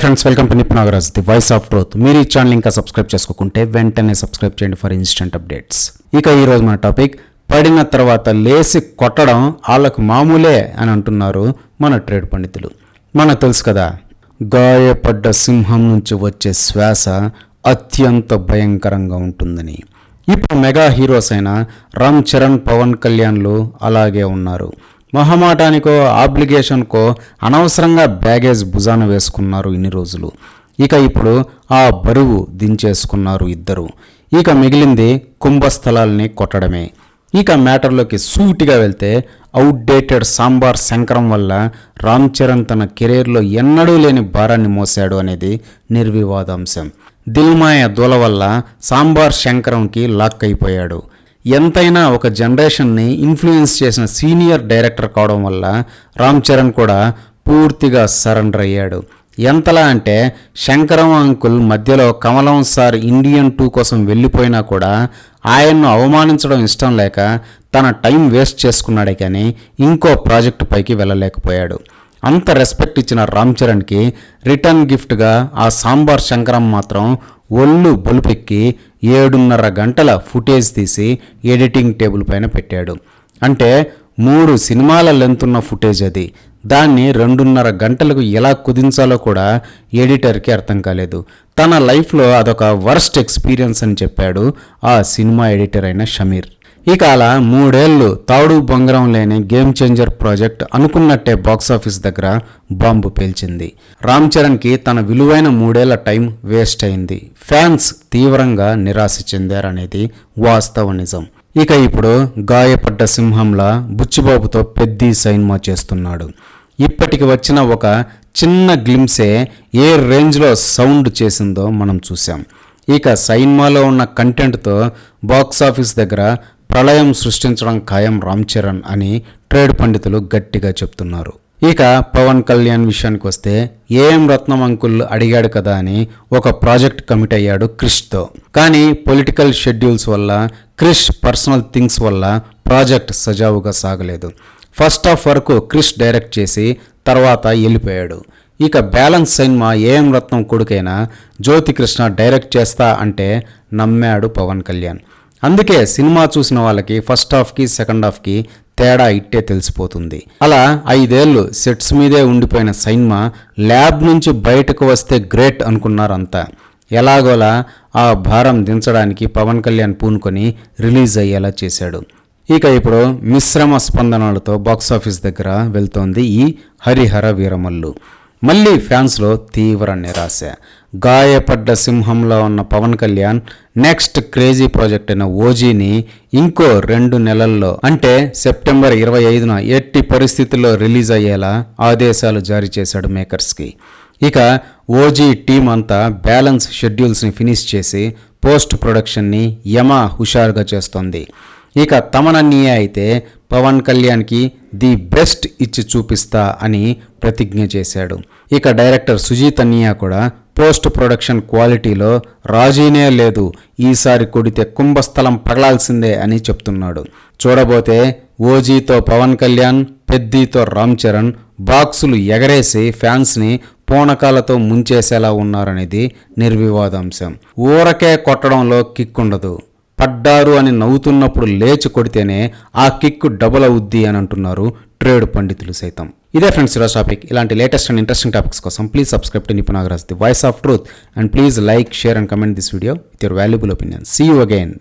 Friends welcome to నిప్ Nagaraj the voice of truth మీరు ఈ channel ఇంకా సబ్స్క్రైబ్ చేసుకోకుంటే వెంటనే సబ్స్క్రైబ్ చేయండి ఫర్ ఇన్స్టెంట్ అప్డేట్స్ ఇక ఈరోజు మన టాపిక్ పడిన తర్వాత లేసి కొట్టడం వాళ్ళకు మామూలే అని అంటున్నారు మన ట్రేడ్ పండితులు. మనకు తెలుసు కదా గాయపడ్డ సింహం నుంచి వచ్చే శ్వాస అత్యంత భయంకరంగా ఉంటుందని. ఇప్పుడు మెగా హీరోస్ అయిన రామ్ చరణ్ పవన్ కళ్యాణ్లు అలాగే ఉన్నారు. మొహమాటానికో ఆబ్లిగేషన్కో అనవసరంగా బ్యాగేజ్ భుజాన వేసుకున్నారు ఇన్ని రోజులు. ఇక ఇప్పుడు ఆ బరువు దించేసుకున్నారు ఇద్దరు. ఇక మిగిలింది కుంభస్థలాల్ని కొట్టడమే. ఇక మ్యాటర్లోకి సూటిగా వెళ్తే అవుట్డేటెడ్ సాంబార్ శంకరం వల్ల రామ్ చరణ్ తన కెరీర్లో ఎన్నడూ లేని భారాన్ని మోసాడు అనేది నిర్వివాదాంశం. దిల్మాయ దూల వల్ల సాంబార్ శంకరంకి లాక్ అయిపోయాడు ఎంతైనా ఒక జనరేషన్ని ఇన్ఫ్లుయెన్స్ చేసిన సీనియర్ డైరెక్టర్ కావడం వల్ల రామ్ చరణ్ కూడా పూర్తిగా సరెండర్ అయ్యాడు. ఎంతలా అంటే శంకరం అంకుల్ మధ్యలో కమలం సార్ ఇండియన్ టూ కోసం వెళ్ళిపోయినా కూడా ఆయన్ను అవమానించడం ఇష్టం లేక తన టైం వేస్ట్ చేసుకున్నాడే కానీ ఇంకో ప్రాజెక్టు పైకి వెళ్ళలేకపోయాడు. అంత రెస్పెక్ట్ ఇచ్చిన రామ్ చరణ్కి రిటర్న్ గిఫ్ట్గా ఆ సాంబార్ శంకరం మాత్రం ఒళ్ళు బలుపెక్కి ఏడున్నర గంటల ఫుటేజ్ తీసి ఎడిటింగ్ టేబుల్ పైన పెట్టాడు. అంటే మూడు సినిమాల లెంత్ ఉన్న ఫుటేజ్ అది. దాన్ని రెండున్నర గంటలకు ఎలా కుదించాలో కూడా ఎడిటర్కి అర్థం కాలేదు. తన లైఫ్లో అదొక వర్స్ట్ ఎక్స్పీరియన్స్ అని చెప్పాడు ఆ సినిమా ఎడిటర్ అయిన షమీర్. ఇక అలా మూడేళ్ళు తాడు బొంగరం లేని గేమ్ చేంజర్ ప్రాజెక్ట్ అనుకున్నట్టే బాక్సాఫీస్ దగ్గర బాంబు పేల్చింది. రామ్ చరణ్కి తన విలువైన మూడేళ్ళ టైం వేస్ట్ అయింది. ఫ్యాన్స్ తీవ్రంగా నిరాశ చెందారనేది వాస్తవ నిజం. ఇక ఇప్పుడు గాయపడ్డ సింహంలా బుచ్చిబాబుతో పెద్ద సైన్మా చేస్తున్నాడు. ఇప్పటికి వచ్చిన ఒక చిన్న గ్లిమ్సే ఏ రేంజ్లో సౌండ్ చేసిందో మనం చూసాం ఇక సైన్మాలో ఉన్న కంటెంట్తో బాక్సాఫీస్ దగ్గర ప్రళయం సృష్టించడం ఖాయం రామ్ చరణ్ అని ట్రేడ్ పండితులు గట్టిగా చెప్తున్నారు. ఇక పవన్ కళ్యాణ్ విషయానికి వస్తే ఏఎం రత్నం అంకుల్ అడిగాడు కదా అని ఒక ప్రాజెక్ట్ కమిట్ అయ్యాడు క్రిష్తో. కానీ పొలిటికల్ షెడ్యూల్స్ వల్ల క్రిష్ పర్సనల్ థింగ్స్ వల్ల ప్రాజెక్ట్ సజావుగా సాగలేదు. ఫస్ట్ హాఫ్ వరకు క్రిష్ డైరెక్ట్ చేసి తర్వాత వెళ్ళిపోయాడు. ఇక బ్యాలెన్స్ సినిమా ఏఎం రత్నం కొడుకైన జ్యోతి కృష్ణ డైరెక్ట్ చేస్తా అంటే నమ్మాడు పవన్ కళ్యాణ్. అందుకే సినిమా చూసిన వాళ్ళకి ఫస్ట్ హాఫ్కి సెకండ్ హాఫ్కి తేడా ఇట్టే తెలిసిపోతుంది. అలా ఐదేళ్ళు సెట్స్ మీదే ఉండిపోయిన సైన్మా ల్యాబ్ నుంచి బయటకు వస్తే గ్రేట్ అనుకున్నారంతా. ఎలాగోలా ఆ భారం దించడానికి పవన్ కళ్యాణ్ పూనుకొని రిలీజ్ అయ్యేలా చేశాడు. ఇక ఇప్పుడు మిశ్రమ స్పందనలతో బాక్సాఫీస్ దగ్గర వెళ్తోంది ఈ హరిహర వీరమల్లు. మళ్ళీ ఫ్యాన్స్లో తీవ్ర నిరాశ. గాయపడ్డ సింహంలో ఉన్న Pawan Kalyan next crazy project అయిన ఓజీని ఇంకో రెండు నెలల్లో అంటే సెప్టెంబర్ ఇరవై ఐదున ఎట్టి పరిస్థితుల్లో రిలీజ్ అయ్యేలా ఆదేశాలు జారీ చేశాడు మేకర్స్కి. ఇక ఓజీ టీం అంతా బ్యాలెన్స్ షెడ్యూల్స్ని ఫినిష్ చేసి పోస్ట్ ప్రొడక్షన్ని యమా హుషారుగా చేస్తోంది. ఇక తమనన్నీయే అయితే పవన్ కళ్యాణ్కి ది బెస్ట్ ఇచ్చి చూపిస్తా అని ప్రతిజ్ఞ చేశాడు. ఇక డైరెక్టర్ సుజీత్ అన్నయ్య కూడా పోస్ట్ ప్రొడక్షన్ క్వాలిటీలో రాజీనే లేదు. ఈసారి కొడితే కుంభస్థలం పగలాల్సిందే అని చెప్తున్నాడు. చూడబోతే ఓజీతో పవన్ కళ్యాణ్ పెద్దీతో రామ్ చరణ్ బాక్సులు ఎగరేసి ఫ్యాన్స్ని పూనకాలతో ముంచేసేలా ఉన్నారనేది నిర్వివాదాంశం. ఊరకే కొట్టడంలో కిక్కుండదు. పడ్డారు అని నవ్వుతున్నప్పుడు లేచి కొడితేనే ఆ కిక్ డబుల్ అవుద్ది అని అంటున్నారు ట్రేడ్ పండితులు సైతం. ఇదే ఫ్రెండ్స్ ఈరోజు టాపిక్. ఇలాంటి లేటెస్ట్ అండ్ ఇంట్రెస్టింగ్ టాపిక్స్ కోసం please subscribe to Nipunagaraj the voice of truth and please like share and comment this video with your valuable opinion see you again